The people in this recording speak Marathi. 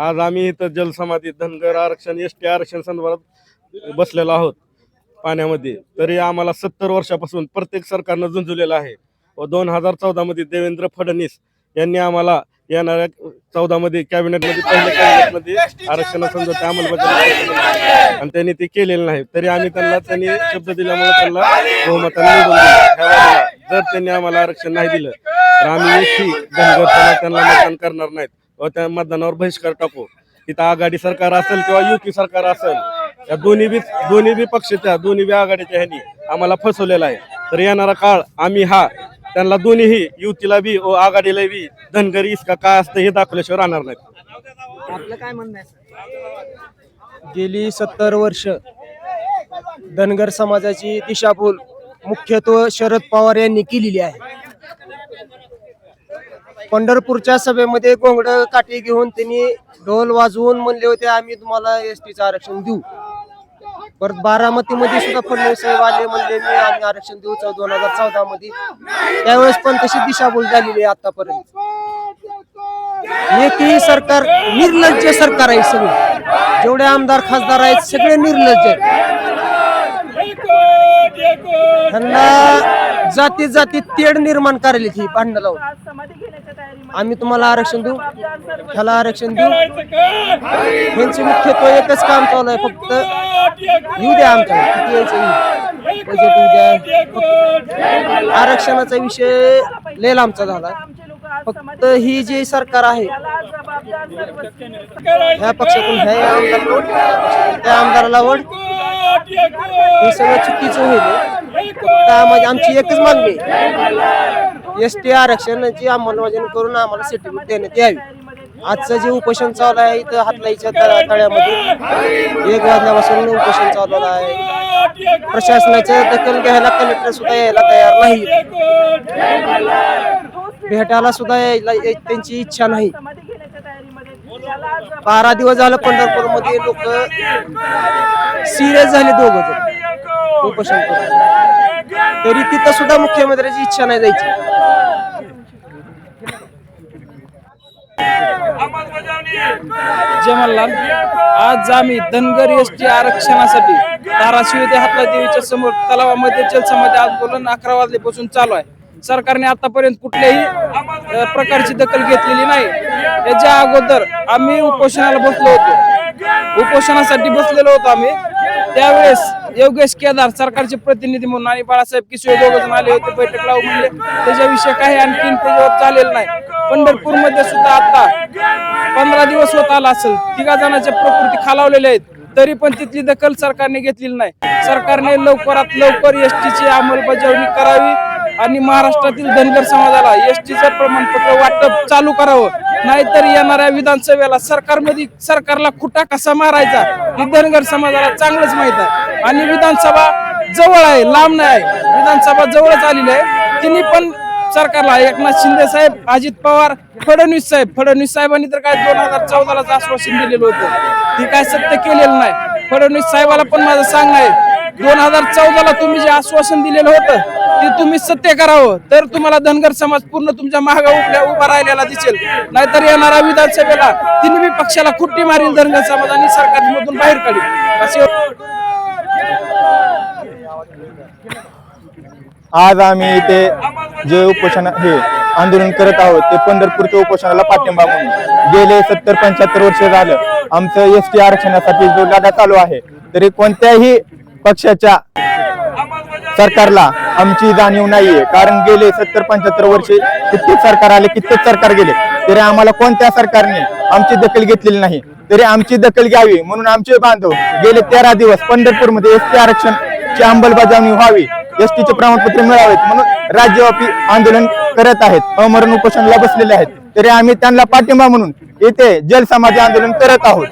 आज आम्ही इथं जलसमाधी धनगर आरक्षण एस टी आरक्षण संदर्भात बसलेलो आहोत पाण्यामध्ये. तरी आम्हाला सत्तर वर्षापासून प्रत्येक सरकारनं झुंजलेलं आहे. व दोन हजार चौदामध्ये देवेंद्र फडणवीस यांनी आम्हाला येणाऱ्या चौदामध्ये कॅबिनेटमध्ये पहिल्या कॅबिनेटमध्ये आरक्षणासंदर्भात अंमलबजावणी आणि त्यांनी ते केलेलं नाही. तरी आम्ही त्यांना त्यांनी शब्द दिल्यामुळे त्यांना बहुमताने निवडून दिलं. जर त्यांनी आम्हाला आरक्षण नाही दिलं तर आम्ही एकही धनगर त्यांना मतदान करणार नाहीत. व त्या मतदानावर बहिष्कार टाकू. तिथं आघाडी सरकार असेल किंवा युती सरकार असेल या दोन्ही बी दोन्ही बी पक्षाच्या दोन्ही बी आघाडीच्या ह्यांनी आम्हाला फसवलेला आहे. तर येणारा काळ आम्ही हा त्यांना दोन्हीही युतीला बी व आघाडीला बी धनगरी इसका काय असतं हे दाखवल्याशिवाय राहणार नाहीत. आपलं काय म्हणणं आहे गेली सत्तर वर्ष धनगर समाजाची दिशाभूल मुख्यत्व शरद पवार यांनी केलेली आहे. पंढरपूरच्या सभेमध्ये गोंगड काठी घेऊन त्यांनी ढोल वाजवून म्हणले होते आम्ही तुम्हाला एस टीचं आरक्षण देऊ. परत बारामतीमध्ये सुद्धा फडणवीस साहेब आले म्हणले मी आम्ही आरक्षण देऊ चौ दोन हजार चौदा मध्ये. त्यावेळेस पण तशी दिशाभूल झालेली आहे आतापर्यंत. एकही सरकार निर्लज्ज सरकार आहे सगळे. जेवढे आमदार खासदार आहेत सगळे निर्लज्ज आहेत. त्यांना जाती जाती तेढ निर्माण करायला ही भांडणं लावून. आम्ही तुम्हाला आरक्षण देऊ. ह्याला आरक्षण देऊ. यांचे मुख्यत्व एकच काम चालू आहे फक्त येऊ द्या आमच्या. किती यायचं येऊ. बजेट येऊ द्या. फक्त आरक्षणाचा विषय लय लांबचा झाला. फक्त ही जी सरकार आहे ह्या पक्षातून ह्या आमदार त्या आमदाराला वड हे सगळं चुकीचं होईल. त्यामध्ये आमची एकच मागणी एस टी आरक्षणाची अंमलबजावणी करून आम्हाला सर्टिफिकेट देण्यात यावी. आजचं जे उपोषण चालू आहे इथं हातलाईच्या तळ्यामध्ये एक वाजल्यापासून उपोषण चालू आहे. प्रशासनाच्या दखल घ्यायला कलेक्टर सुद्धा यायला तयार नाही. भेटायला सुद्धा यायला त्यांची इच्छा नाही. बारा दिवस झालं पंढरपूरमध्ये लोक सिरियस झाले दोघ उपोषण करून. तरी तिथं सुद्धा मुख्यमंत्र्याची इच्छा नाही जायची. जमनलाल आज आम्ही धनगर एस टी आरक्षणासाठी धाराशिव ते हातला देवीच्या समोर तलावामध्ये जलसमाधी आंदोलन अकरा वाजल्यापासून चालू आहे. सरकारने आतापर्यंत कुठल्याही प्रकारची दखल घेतलेली नाही. याच्या अगोदर आम्ही उपोषणाला बसलो होतो. उपोषणासाठी बसलेलो होतो आम्ही. त्यावेळेस योगेश केदार सरकारचे प्रतिनिधी म्हणून आणि बाळासाहेब किशोर दोघजण आले होते बैठक लावू त्याच्याविषयी काही आणखीन त्याच्यावर चालेल नाही. पंढरपूरमध्ये सुद्धा आता पंधरा दिवस होत आला असेल. तिघा जणांच्या प्रकृती खालावलेल्या आहेत. तरी पण तिथली दखल सरकारने घेतलेली नाही. सरकारने लवकरात लवकर एस ची अंमलबजावणी करावी आणि महाराष्ट्रातील धनगर समाजाला एस टीचं प्रमाणपत्र वाटप चालू करावं. नाहीतर येणाऱ्या विधानसभेला सरकारमध्ये सरकारला खुटा कसा मारायचा ही धनगर समाजाला चांगलंच माहीत आहे. आणि विधानसभा जवळ आहे लांब नाही आहे. विधानसभा जवळच आलेली आहे. तिने पण सरकारला एकनाथ शिंदे साहेब अजित पवार फडणवीस साहेब. फडणवीस साहेबांनी तर काय दोन हजार चौदालाच आश्वासन दिलेलं होतं. ते काय सत्य केलेलं नाही. फडणवीस साहेबाला पण माझं सांगणं आहे. दोन हजार चौदाला तुम्ही जे आश्वासन दिलेलं होतं ते तुम्ही सत्य करावं. तर तुम्हाला धनगर समाज पूर्ण तुमच्या महागा उभ्या उभा राहिलेला दिसेल. नाहीतर येणाऱ्या विधानसभेला तिन्ही पक्षाला खुट्टी मारील धनगर समाज आणि सरकारमधून बाहेर काढील असे आज आम्ही इथे जे उपोषण हे आंदोलन करत आहोत ते पंढरपूरच्या उपोषणाला पाठिंबा म्हणून. गेले सत्तर पंच्याहत्तर वर्ष झालं. आमचं एस टी आरक्षणासाठी जो लढा चालू आहे तरी कोणत्याही पक्षाच्या सरकारला आमची जाणीव नाहीये. कारण गेले सत्तर पंच्याहत्तर वर्षे कित्येक सरकार आले कित्येक सरकार गेले. तरी आम्हाला कोणत्या सरकारने आमची दखल घेतलेली नाही? तरी आमची दखल घ्यावी म्हणून आमचे बांधव गेले तेरा दिवस पंढरपूरमध्ये एस टी आरक्षणची अंमलबजावणी व्हावी एस टीचे प्रमाणपत्र मिळावेत म्हणून राज्यव्यापी आंदोलन करत आहेत. अमरण उपोषणाला बसलेले आहेत. तरी आम्ही त्यांना पाठिंबा म्हणून येथे जलसमाधी आंदोलन करत आहोत.